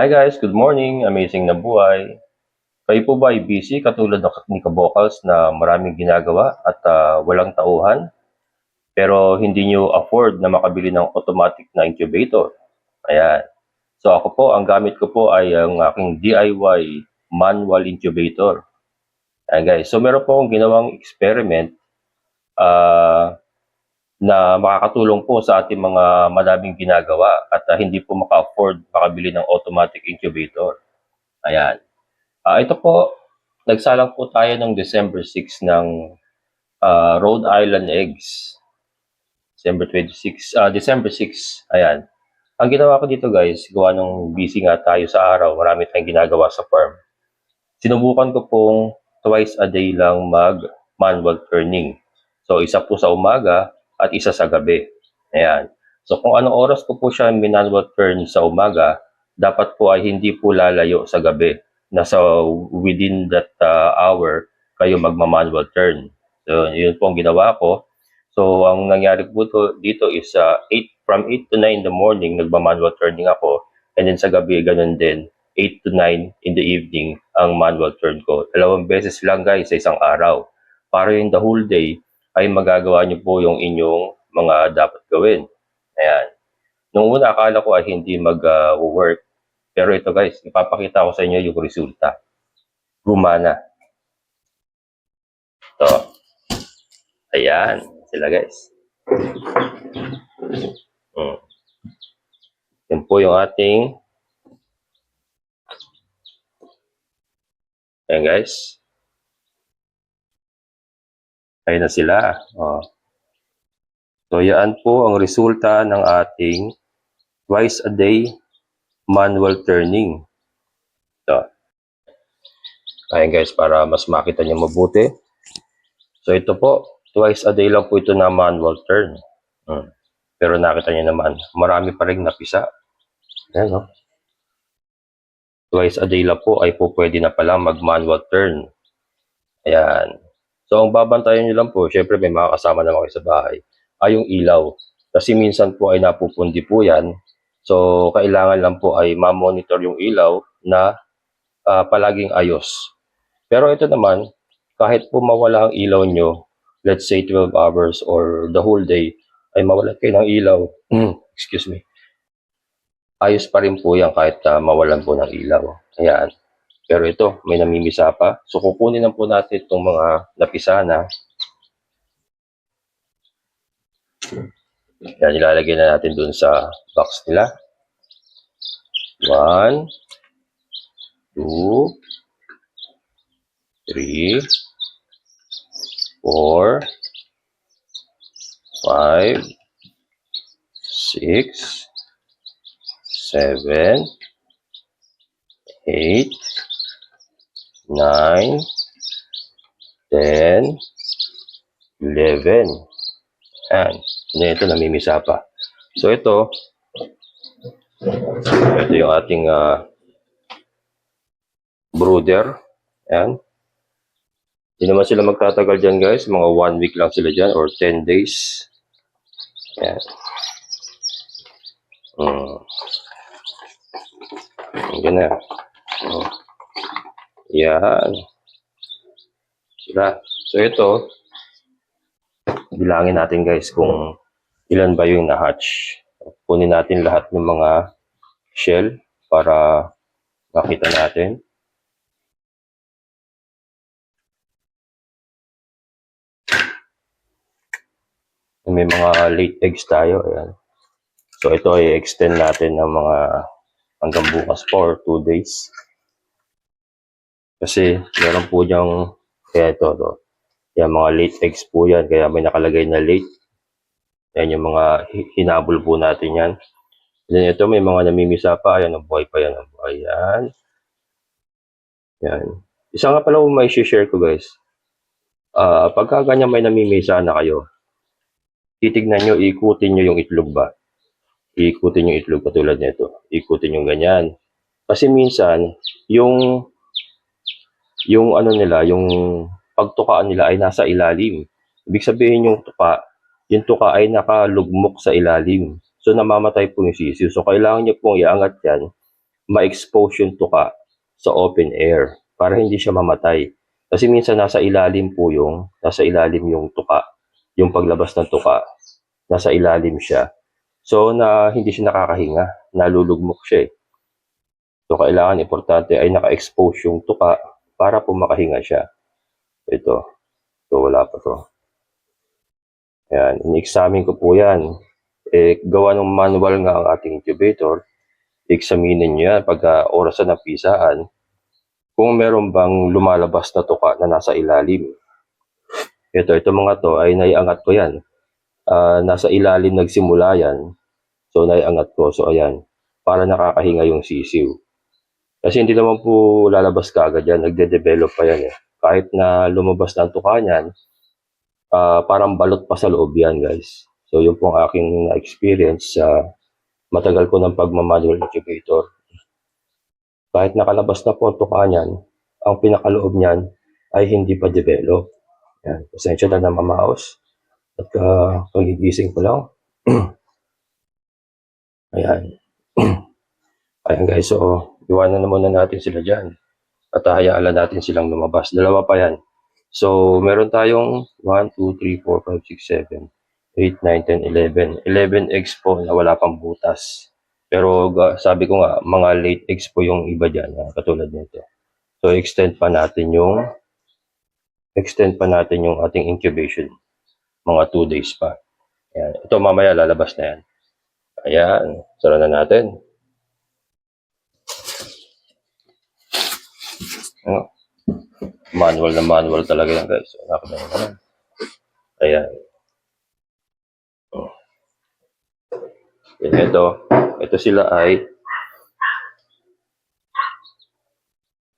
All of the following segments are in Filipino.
Hi guys, good morning. Amazing na buhay. Kayo po ba ay busy katulad ni Kabokals na maraming ginagawa at ah, walang tauhan? Pero hindi nyo afford na makabili ng automatic na incubator. Ayan. So ako po, ang gamit ko po ay ang aking DIY manual incubator. Ayan guys. So meron po akong ginawang experiment ah, na makakatulong po sa ating mga madaming ginagawa at ah, hindi po maka-afford makabili ng automatic incubator. Ayan. Ah, ito po, nagsalang po tayo ng December 6 ng ah, Rhode Island eggs. December 26, ah, December 6. Ayan. Ang ginawa ko dito guys, gawa nung busy nga tayo sa araw, marami tayong ginagawa sa farm. Sinubukan ko pong twice a day lang mag manual turning. So isa po sa umaga at isa sa gabi. Ayan. So kung anong oras ko po siya manual turn sa umaga, dapat po ay hindi po lalayo sa gabi. Nasa within that uh, hour kayo magma-manual turn. So yun po ang ginawa ko. So ang nangyari po to, dito is uh, 8 from 8 to 9 in the morning nagma-manual turning ako and then sa gabi ganun din 8 to 9 in the evening ang manual turn ko. Dalawang beses lang guys sa isang araw. Para yung the whole day ay magagawa niyo po yung inyong mga dapat gawin. Ayan. Nung una, akala ko ay hindi mag-work. Pero ito guys, ipapakita ko sa inyo yung resulta. Gumana. Ito. Ayan. Sila guys. Hmm. Yan po yung ating Ayan guys. Ayan na sila. Oh. So, yan po ang resulta ng ating twice a day manual turning. Ito. Ayan guys, para mas makita niyo mabuti. So, ito po, twice a day lang po ito na manual turn. Hmm. Pero nakita niyo naman, marami pa rin napisa. Ayan, no? Twice a day lang po ay po pwede na pala mag-manual turn. Ayan. So, ang babantayan nyo lang po, syempre may mga kasama naman kayo sa bahay, ay yung ilaw. Kasi minsan po ay napupundi po yan. So, kailangan lang po ay ma-monitor yung ilaw na ah, palaging ayos. Pero ito naman, kahit po mawala ang ilaw nyo, let's say 12 hours or the whole day, ay mawala kayo ng ilaw. Excuse me. Ayos pa rin po yan kahit ah, mawalan po ng ilaw. Ayan. Pero ito, may namimisa pa. So, kukunin lang po natin itong mga napisa na. Yan, ilalagay na natin dun sa box nila. One, two, three, four, five, six, seven, eight, nine, ten, eleven. Yan. Na ito, namimisa pa. So, ito, ito yung ating ah, brooder. Yan. Hindi naman sila magtatagal dyan, guys. Mga one week lang sila dyan or 10 days. Yan. Hmm. Yan na. Yan. Sila. So, ito, bilangin natin guys kung ilan ba yung na-hatch. Kunin natin lahat ng mga shell para makita natin. May mga late eggs tayo. Ayan. So ito ay extend natin ng mga hanggang bukas for 2 days. Kasi meron po diyang kaya ito, ito. Yan, mga late eggs po yan. Kaya may nakalagay na late. Yan yung mga hi- hinabol po natin yan. Then ito, may mga namimisa pa. Ayan, ang buhay pa yan. Ang buhay yan. Yan. Isa nga pala kung may share ko guys. Ah, pagka ganyan may namimisa na kayo, titignan nyo, ikutin nyo yung itlog ba? Ikutin yung itlog katulad nito. Ikutin yung ganyan. Kasi minsan, yung yung ano nila, yung pagtukaan nila ay nasa ilalim. Ibig sabihin yung tuka, yung tuka ay nakalugmok sa ilalim. So namamatay po yung sisiw. So kailangan niyo pong iangat yan. ma-expose yung tuka sa open air para hindi siya mamatay. Kasi minsan nasa ilalim po yung, nasa ilalim yung tuka, yung paglabas ng tuka, nasa ilalim siya. So, na hindi siya nakakahinga, nalulugmok siya eh. So, kailangan importante ay naka-expose yung tuka para po makahinga siya. Ito. So, wala pa to. Ayan, in-examine ko po yan. Eh, gawa ng manual nga ang ating incubator. Examinin nyo yan pagka oras na napisaan kung meron bang lumalabas na tuka na nasa ilalim. Ito, ito mga to ay naiangat ko yan. Ah, nasa ilalim nagsimula yan. So, naiangat ko. So, ayan. Para nakakahinga yung sisiw. Kasi hindi naman po lalabas ka agad yan. Nagde-develop pa yan eh. Kahit na lumabas na ang tuka niyan, ah, parang balot pa sa loob yan, guys. So, yun po ang aking experience sa matagal ko ng pagmamanual incubator. Kahit nakalabas na po ang tuka niyan, ang pinakaloob niyan ay hindi pa develop. Yan. Pasensya na na mamaos. At uh, pagigising ko lang. Ayan. Ayan guys, so iwanan na muna natin sila dyan. At hayaan lang natin silang lumabas. Dalawa pa yan. So, meron tayong 1, 2, 3, 4, 5, 6, 7, 8, 9, 10, 11. 11 eggs po na wala pang butas. Pero sabi ko nga, mga late eggs po yung iba dyan, ah, katulad nito. So, extend pa natin yung extend pa natin yung ating incubation. Mga 2 days pa. Ayan. Ito mamaya lalabas na yan. Ayan. Sara na natin. Ano? Manual na manual talaga yan guys. Nakita nyo naman. Ayan. Oh. Ayan, ito. Ito sila ay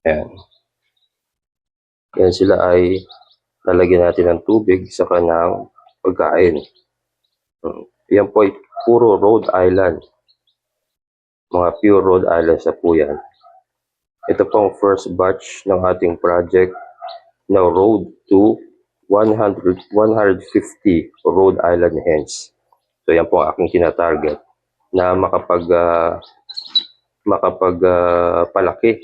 Ayan. Yan sila ay lalagyan natin ng tubig sa kanang pagkain. Yan po ay puro Rhode Island. Mga pure Rhode Island sa po yan. Ito pong first batch ng ating project na road to 100, 150 Rhode Island hens. So yan po ang aking kinatarget na makapag ah, makapag ah, palaki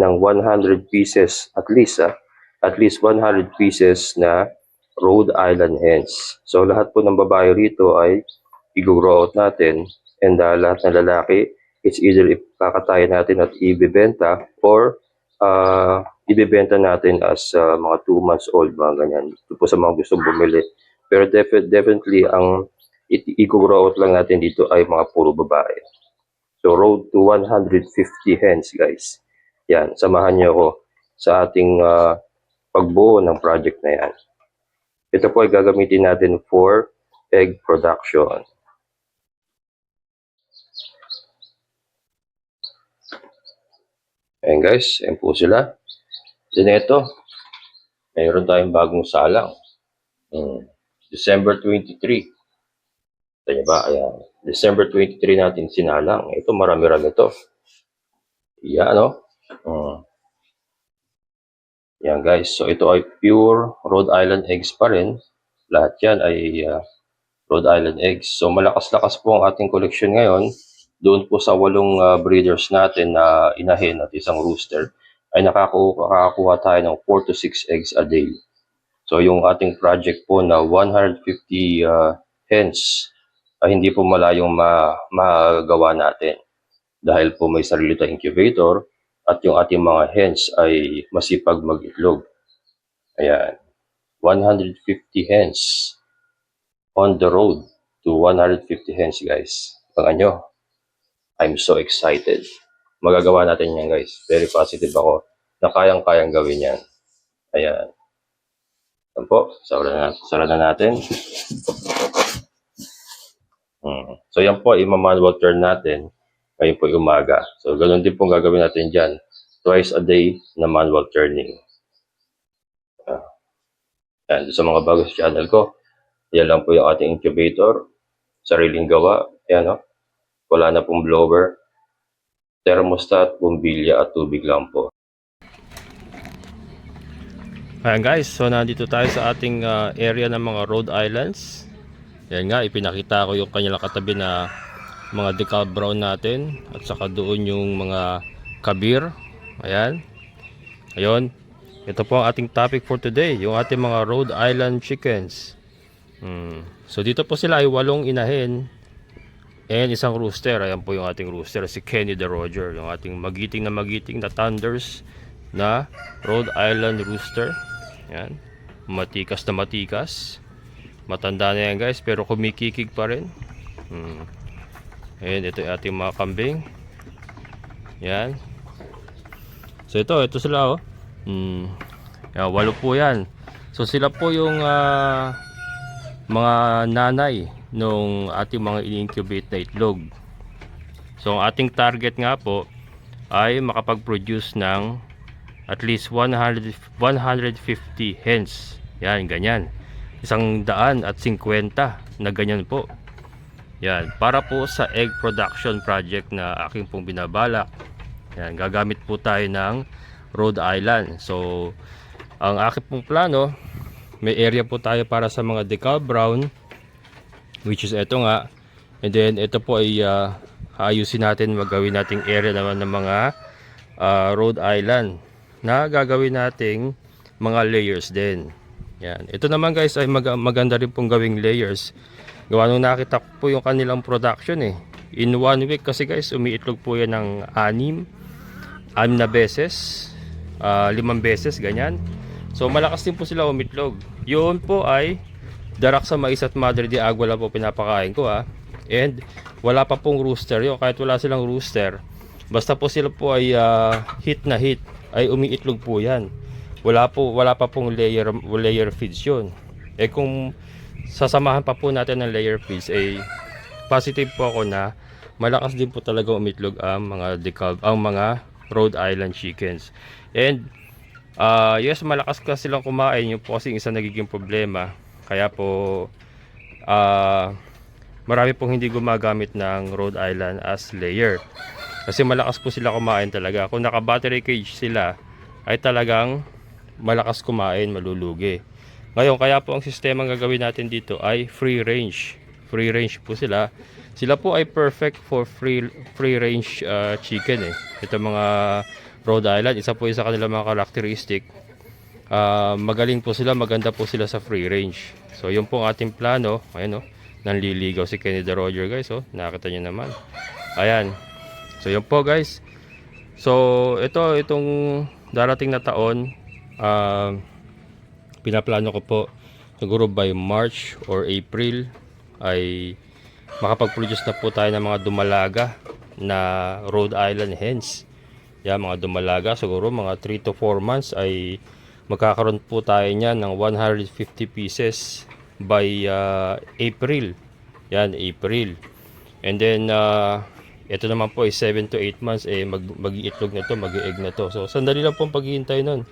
ng 100 pieces at least ah, at least 100 pieces na Rhode Island hens. So lahat po ng babae rito ay i-grow out natin and ah, lahat ng lalaki it's either ipakatayin natin at ibibenta or uh, ibibenta natin as ah, mga 2 months old, mga ganyan. Ito po sa mga gustong bumili. Pero defi- definitely, ang i-grow out lang natin dito ay mga puro babae. So, road to 150 hens, guys. Yan, samahan niyo ako sa ating ah, pagbuo ng project na yan. Ito po ay gagamitin natin for egg production. Ayan guys, ayan po sila. Then ito, mayroon tayong bagong salang. Hmm. December 23. Ito niyo ba? Ayan. December 23 natin sinalang. Ito, marami-rami ito. Yan, no? Hmm. Yan guys. So ito ay pure Rhode Island eggs pa rin. Lahat yan ay ah, Rhode Island eggs. So malakas-lakas po ang ating collection ngayon. Doon po sa walong ah, breeders natin na inahin at isang rooster ay nakaku- nakakakuha tayo ng 4 to 6 eggs a day. So yung ating project po na 150 ah, hens ay hindi po malayong ma magawa natin dahil po may sarili tayong incubator at yung ating mga hens ay masipag mag-itlog. Ayan. 150 hens on the road to 150 hens, guys. Abangan nyo. I'm so excited. Magagawa natin yan, guys. Very positive ako na kayang-kayang gawin yan. Ayan. Yan po. Sara na, natin. Hmm. So, yan po, ima-manual turn natin. Ngayon po umaga. So, ganun din pong gagawin natin dyan. Twice a day na manual turning. Ah. Yan, sa mga bago sa channel ko, yan lang po yung ating incubator. Sariling gawa. Yan, no? Wala na pong blower. Thermostat, bumbilya at tubig lang po. Ayan guys, so nandito tayo sa ating ah, area ng mga Rhode Islands. Yan nga, ipinakita ko yung kanilang katabi na mga decal brown natin at saka doon yung mga kabir. Ayan. Ayun. Ito po ang ating topic for today, yung ating mga Rhode Island chickens. Hmm. So dito po sila ay walong inahin and isang rooster. Ayan po yung ating rooster, si Kenny the Roger, yung ating magiting na magiting na thunders na Rhode Island rooster. Ayan. Matikas na matikas. Matanda na yan guys, pero kumikikig pa rin. Hmm. Ayan, ito yung ating mga kambing. Yan. So ito, ito sila oh. Hmm. Yan, walo po yan. So sila po yung ah, mga nanay nung ating mga in-incubate na itlog. So ang ating target nga po ay makapag-produce ng at least 100, 150 hens. Yan, ganyan. Isang daan at 50 na ganyan po. Yan, para po sa egg production project na aking pong binabalak. Yan, gagamit po tayo ng Rhode Island. So, ang aking pong plano, may area po tayo para sa mga decal brown, which is ito nga. And then, ito po ay ah, ayusin natin, magawin nating area naman ng mga ah, Rhode Island na gagawin nating mga layers din. Yan. Ito naman guys ay mag- maganda rin pong gawing layers. Gawa nung nakita ko po yung kanilang production eh. In one week kasi guys, umiitlog po yan ng anim, anim na beses, ah, limang beses, ganyan. So malakas din po sila umitlog. Yun po ay darak sa mais at madre de agua lang po pinapakain ko ha. And wala pa pong rooster yun. Kahit wala silang rooster, basta po sila po ay ah, hit na hit, ay umiitlog po yan. Wala po wala pa pong layer layer feeds yun. Eh kung sasamahan pa po natin ng layer feeds eh positive po ako na malakas din po talaga umitlog ang mga decal ang mga Rhode Island chickens. And ah yes, malakas ka silang kumain. Yung po kasi isa nagiging problema. Kaya po ah marami pong hindi gumagamit ng Rhode Island as layer. Kasi malakas po sila kumain talaga. Kung naka battery cage sila ay talagang malakas kumain, malulugi. Ngayon, kaya po ang sistema ang gagawin natin dito ay free range. Free range po sila. Sila po ay perfect for free free range uh, chicken eh. Ito mga Rhode Island, isa po isa kanila mga characteristic. Ah, magaling po sila, maganda po sila sa free range. So, yun po ang ating plano. Ayan oh, nanliligaw si Kenny the Roger guys oh. Nakita niyo naman. Ayan. So, yun po guys. So, ito, itong darating na taon, ah, pinaplano ko po siguro by March or April ay makapag-produce na po tayo ng mga dumalaga na Rhode Island hens. Yan, mga dumalaga, siguro mga 3 to 4 months ay magkakaroon po tayo niyan ng 150 pieces by ah, April. Yan, April. And then, ah, ito naman po ay 7 to 8 months, eh, mag, mag-iitlog na to, mag-egg na to. So, sandali lang po ang paghihintay nun.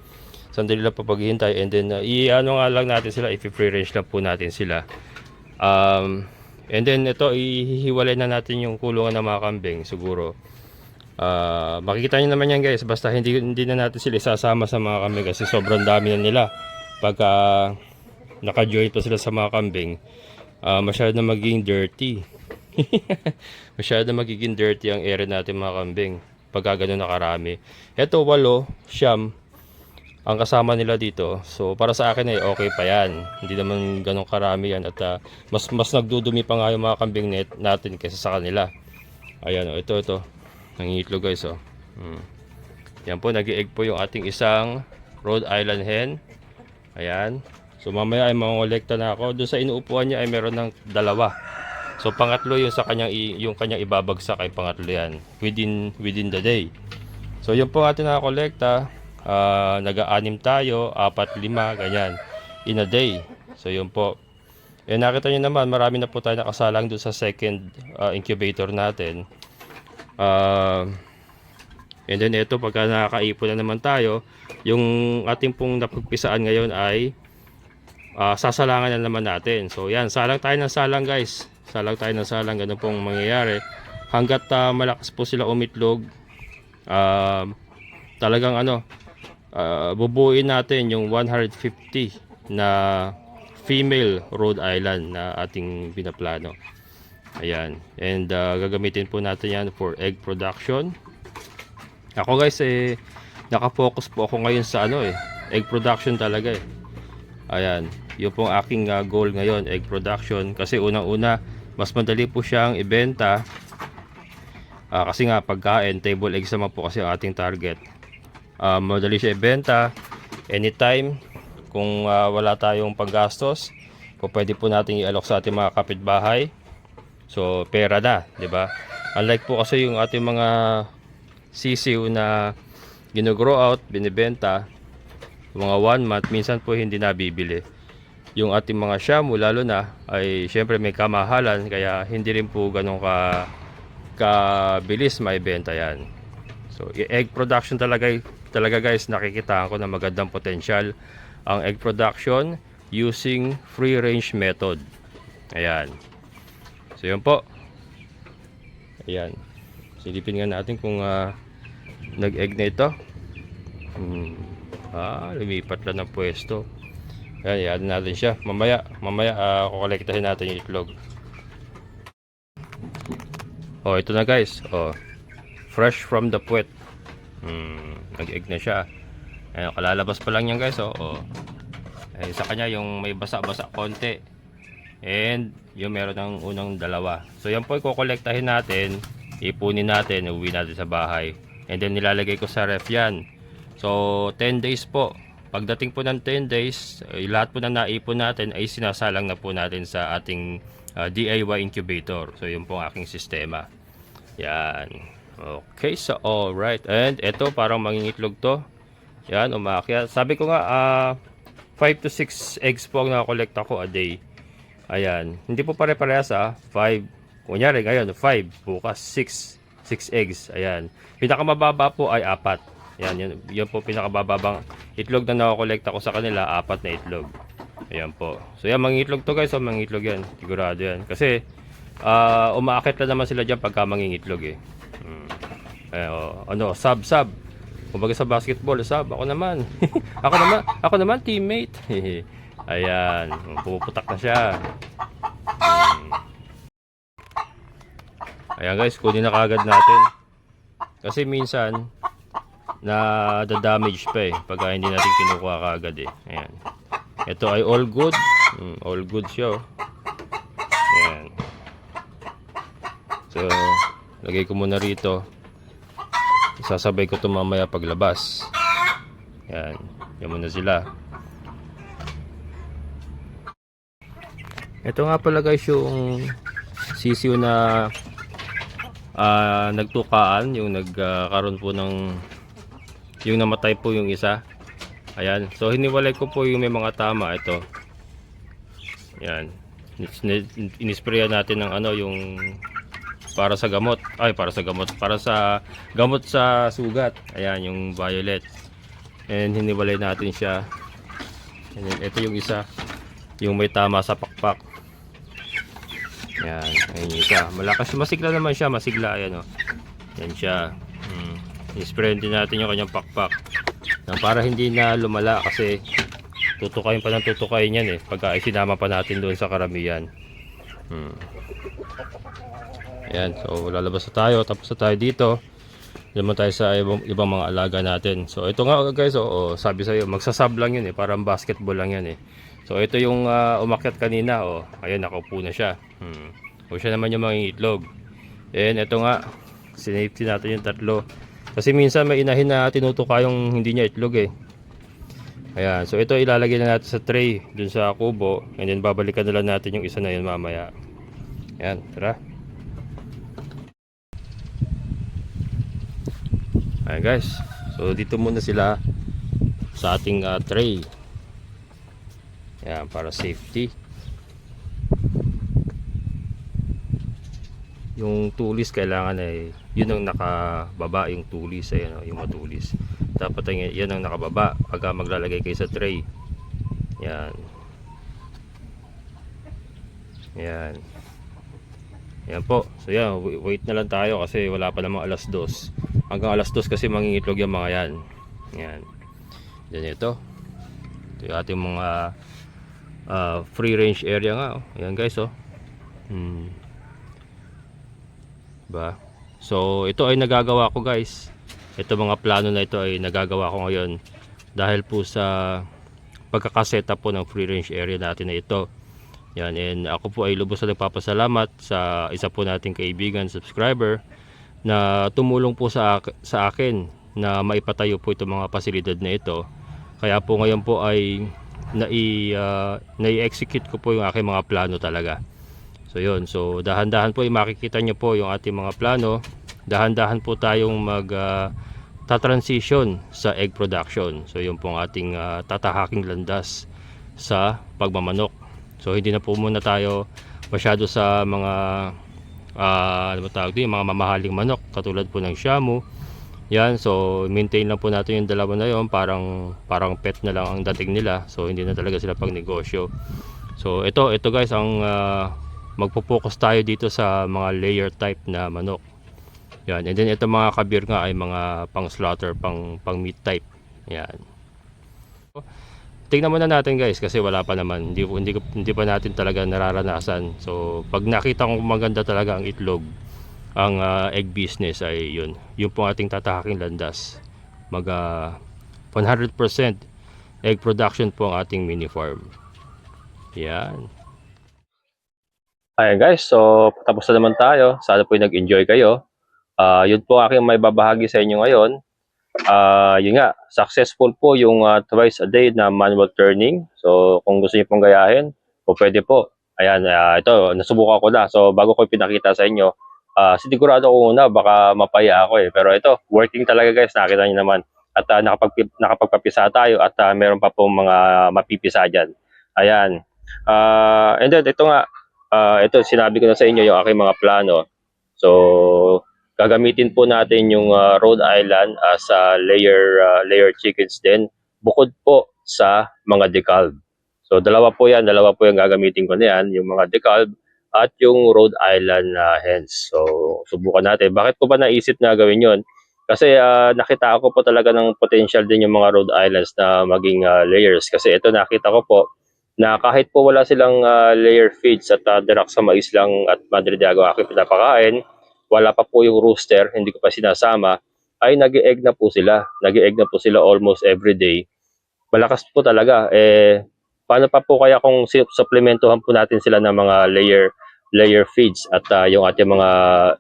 Sandali lang po paghihintay. And then, uh, i-ano nga lang natin sila, i-free range lang po natin sila. Um, and then, ito, ihihiwalay na natin yung kulungan ng mga kambing, siguro. Ah, makikita niyo naman yan guys, basta hindi, hindi na natin sila isasama sa mga kambing kasi sobrang dami na nila. Pagka naka-join pa sila sa mga kambing, ah, masyado na magiging dirty. masyado na magiging dirty ang area natin mga kambing pagka ganun nakarami. Ito, walo, siyam, ang kasama nila dito. So para sa akin ay okay pa yan. Hindi naman ganun karami yan at ah, mas mas nagdudumi pa nga yung mga kambing net natin kaysa sa kanila. Ayan oh, ito ito. Nangingitlog guys oh. Hmm. Yan po nag-egg po yung ating isang Rhode Island hen. Ayan. So mamaya ay mangolekta na ako. Doon sa inuupuan niya ay meron ng dalawa. So pangatlo yung sa kanyang yung kanyang ibabagsak ay pangatlo yan within within the day. So yun po ang ating nakakolekta. Ah, naga-anim tayo, apat, lima, ganyan in a day. So yun po. Eh nakita niyo naman, marami na po tayo nakasalang doon sa second ah, incubator natin. Ah, and then ito pagka nakakaipon na naman tayo, yung ating pong napagpisaan ngayon ay ah, sasalangan na naman natin. So yan, salang tayo ng salang guys. Salang tayo ng salang, ganun pong mangyayari. Hanggat ah, malakas po sila umitlog, ah, talagang ano, ah, bubuin natin yung 150 na female Rhode Island na ating pinaplano. Ayan. And ah, gagamitin po natin yan for egg production. Ako guys eh nakafocus po ako ngayon sa ano eh egg production talaga eh. Ayan, yun pong aking ah, goal ngayon, egg production kasi unang-una mas madali po siyang ibenta. Ah, kasi nga pagkain, table eggs naman po kasi ang ating target. Ah, madali siya ibenta anytime kung ah, wala tayong panggastos. Po pwede po nating i-alok sa ating mga kapitbahay. So pera na, 'di ba? Unlike po kasi yung ating mga sisiw na gino-grow out, binibenta, mga one month, minsan po hindi nabibili. Yung ating mga shamu, lalo na, ay syempre may kamahalan, kaya hindi rin po ganun ka kabilis maibenta yan. So, egg production talaga, talaga guys, nakikita ko na magandang potential ang egg production using free range method. Ayan. So, yun po. Ayan. Silipin nga natin kung ah, nag-egg na ito. Hmm. Ah, lumipat lang ng pwesto. Ayan, i-add natin siya. Mamaya, mamaya, uh, kukolektahin natin yung itlog. Oh, ito na guys. Oh, fresh from the puwet. Hmm, nag-egg na siya. Ayan, kalalabas pa lang yan guys. Oh, oh. Eh, sa kanya yung may basa-basa konti. And yung meron ng unang dalawa. So yan po kukolektahin natin. Ipunin natin, uwi natin sa bahay. And then nilalagay ko sa ref yan. So 10 days po. Pagdating po ng 10 days, eh, lahat po na naipon natin ay sinasalang na po natin sa ating ah, DIY incubator. So yun po ang aking sistema. Yan. Okay, so alright. And ito parang mangingitlog to. Yan, umakyat. Sabi ko nga, ah 5 to 6 eggs po ang nakakolekta ko a day. Ayan. Hindi po pare-parehas ah. 5. Kunyari ngayon, 5. Bukas, 6. 6 eggs. Ayan. Pinakamababa po ay 4. Ayan, yun, yun po pinakamababang itlog na nakakolekta ko sa kanila. 4 na itlog. Ayan po. So yan, mangingitlog to guys. So, mangingitlog yan. Sigurado yan. Kasi, ah umaakit na naman sila dyan pagka mangingitlog eh. Hmm. Ayan, oh, ano, sub, sub. Kumbaga sa basketball, sub, ako naman. ako naman, ako naman teammate. Ayan, pumuputak na siya. Hmm. Ayan guys, kunin na kagad natin. Kasi minsan, na damage pa eh, pagka hindi natin kinukuha kagad eh. Ayan. Ito ay all good. Hmm, all good siya oh. Ayan. So, lagay ko muna rito. Sasabay ko ito mamaya paglabas. Yan. Yan muna sila. Ito nga pala guys yung sisiw na ah, nagtukaan. Yung nagkaroon po ng yung namatay po yung isa. Ayan. So hiniwalay ko po yung may mga tama. Ito. Yan. Inisprayan natin ng ano yung para sa gamot. Ay, para sa gamot. Para sa gamot sa sugat. Ayan, yung violet. And hiniwalay natin siya. And then, ito yung isa. Yung may tama sa pakpak. Ayan, ayun yung isa. Malakas, masigla naman siya. Masigla, ayan o. Yan siya. Hmm. Isprayan din natin yung kanyang pakpak. Na para hindi na lumala kasi tutukayin pa ng tutukayin yan eh. Pagka isinama pa natin doon sa karamihan. Hmm. Ayan, so lalabas na tayo, tapos na tayo dito. Naman tayo sa ibang, ibang mga alaga natin. So ito nga guys, oh, oh, sabi sa'yo, magsasab lang yun eh, parang basketball lang yan eh. So ito yung ah, umakyat kanina, oh, ayan, nakaupo na siya. Hmm. O siya naman yung mga itlog. And ito nga, sinafety natin yung tatlo. Kasi minsan may inahin na tinutuka yung hindi niya itlog eh. Ayan, so ito ilalagay na natin sa tray dun sa kubo and then babalikan na lang natin yung isa na yun mamaya. Ayan, tara. Ayan guys, so dito muna sila sa ating ah, tray. Ayan, para safety. Yung tulis kailangan ay yun ang nakababa yung tulis ayan oh, yung matulis. Dapat ay yan ang nakababa pagka maglalagay kayo sa tray. Yan. Yan. Yan po. So yan, wa- wait na lang tayo kasi wala pa namang alas dos. Hanggang alas dos kasi mangingitlog yung mga yan. Yan. Yan ito. Ito yung ating mga ah, free range area nga. Oh. Yan guys oh. Hmm. Ba? So, ito ay nagagawa ko guys. Ito mga plano na ito ay nagagawa ko ngayon dahil po sa pagkakaseta po ng free range area natin na ito. Yan, and ako po ay lubos na nagpapasalamat sa isa po nating kaibigan, subscriber na tumulong po sa, sa akin na maipatayo po itong mga pasilidad na ito. Kaya po ngayon po ay nai, ah, nai-execute ko po yung aking mga plano talaga. So yun, so dahan-dahan po ay makikita nyo po yung ating mga plano. Dahan-dahan po tayong mag ah, ta-transition sa egg production. So yun po ang ating ah, tatahaking landas sa pagmamanok. So hindi na po muna tayo masyado sa mga ah, ano tawag dito, mga mamahaling manok katulad po ng Shamu. Yan, so maintain lang po natin yung dalawa na yon parang parang pet na lang ang dating nila. So hindi na talaga sila pag negosyo. So ito, ito guys ang ah, magpo-focus tayo dito sa mga layer type na manok. Yan, and then ito mga kabir nga ay mga pang slaughter, pang pang meat type. Yan. Tingnan muna natin guys kasi wala pa naman. Hindi, hindi, hindi pa natin talaga nararanasan. So pag nakita kong maganda talaga ang itlog, ang ah, egg business ay yun. Yun po ang ating tatahaking landas. Mag ah, 100% egg production po ang ating mini farm. Yan. Ayan guys, so tapos na naman tayo. Sana po nag-enjoy kayo. Ah, yun po aking may babahagi sa inyo ngayon. Ah, yun nga, successful po yung ah, twice a day na manual turning. So kung gusto niyo pong gayahin, po pwede po. Ayan, ah, ito, nasubukan ko na. So bago ko pinakita sa inyo, ah, sinigurado ko muna, baka mapaya ako eh. Pero ito, working talaga guys, nakita niyo naman. At ah, nakapag, nakapagpapisa tayo at ah, meron pa pong mga mapipisa dyan. Ayan. Ah, and then, ito nga, ah, ito, sinabi ko na sa inyo yung aking mga plano. So, gagamitin po natin yung ah, Rhode Island as a layer ah, layer chickens din bukod po sa mga decalb. So dalawa po yan, dalawa po yung gagamitin ko na yan, yung mga decalb at yung Rhode Island na hens. So subukan natin. Bakit ko ba naisip na gawin yon? Kasi ah, nakita ko po talaga ng potential din yung mga Rhode Islands na maging ah, layers. Kasi ito nakita ko po na kahit po wala silang ah, layer feeds at uh, direct sa mais lang at Madre de Agua aking pinapakain, wala pa po yung rooster, hindi ko pa sinasama, ay nag egg na po sila. nag egg na po sila almost every day. Malakas po talaga. Eh, paano pa po kaya kung supplementuhan po natin sila ng mga layer layer feeds at ah, yung ating mga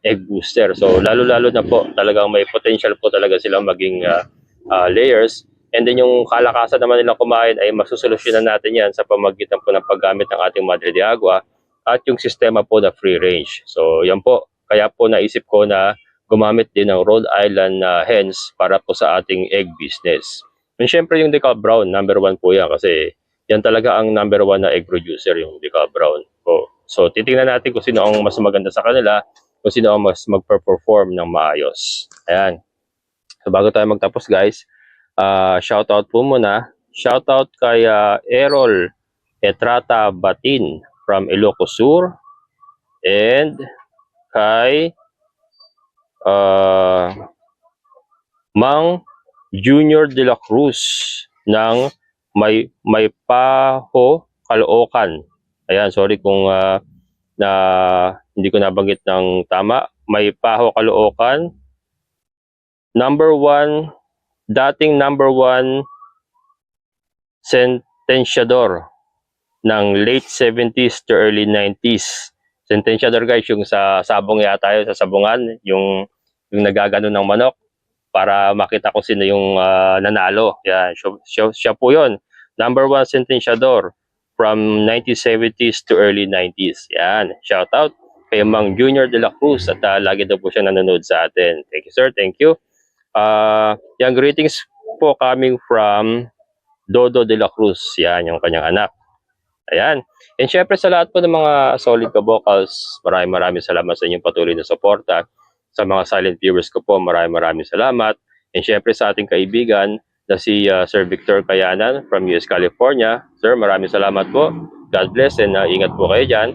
egg booster. So, lalo-lalo na po, talagang may potential po talaga silang maging ah, ah, layers. And then yung kalakasan naman nilang kumain ay masusolusyonan natin yan sa pamagitan po ng paggamit ng ating Madre de Agua at yung sistema po na free range. So, yan po. Kaya po naisip ko na gumamit din ng Rhode Island na hens para po sa ating egg business. And syempre yung Decal Brown, number one po yan kasi yan talaga ang number one na egg producer, yung Decal Brown. Po. Titingnan natin kung sino ang mas maganda sa kanila, kung sino ang mas magper-perform ng maayos. Ayan. So bago tayo magtapos guys, uh, shoutout po muna. Shoutout kay ah, Errol Etrata Batin from Ilocos Sur and kay uh, Mang Junior de la Cruz ng may may paho Caloocan. Ayan, sorry kung ah, na hindi ko nabanggit ng tama. May paho Caloocan. Number one, dating number one sentensyador ng late 70s to early 90s. Sentensyador guys, yung sa sabong yata yun, sa sabungan, yung, yung nagagano ng manok para makita kung sino yung ah, nanalo. Yan, siya, siya, siya po yun. Number one sentensyador from 1970s to early 90s. Yan, shout out kay Mang Junior de la Cruz at ah, lagi daw po siya nanonood sa atin. Thank you sir, thank you. Ah, yung greetings po coming from Dodo de la Cruz. Yan, yung kanyang anak. Ayan. And syempre sa lahat po ng mga solid ka-vocals, maraming maraming salamat sa inyong patuloy na suporta. Sa mga silent viewers ko po, maraming maraming salamat. And syempre sa ating kaibigan na si uh, Sir Victor Kayanan from US California. Sir, maraming salamat po. God bless and uh, ingat po kayo dyan.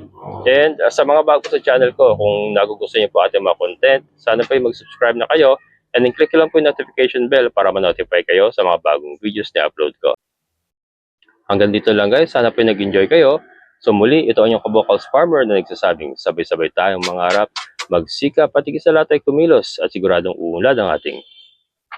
And uh, sa mga bago sa channel ko, kung nagugustuhan niyo po ating mga content, sana po yung mag-subscribe na kayo and then click lang po yung notification bell para ma-notify kayo sa mga bagong videos na upload ko. Hanggang dito lang guys, sana po yung nag-enjoy kayo. So muli, ito ang inyong kabokals farmer na nagsasabing sabay-sabay tayong mangarap magsikap at higit sa lahat ay kumilos at siguradong uunlad ang ating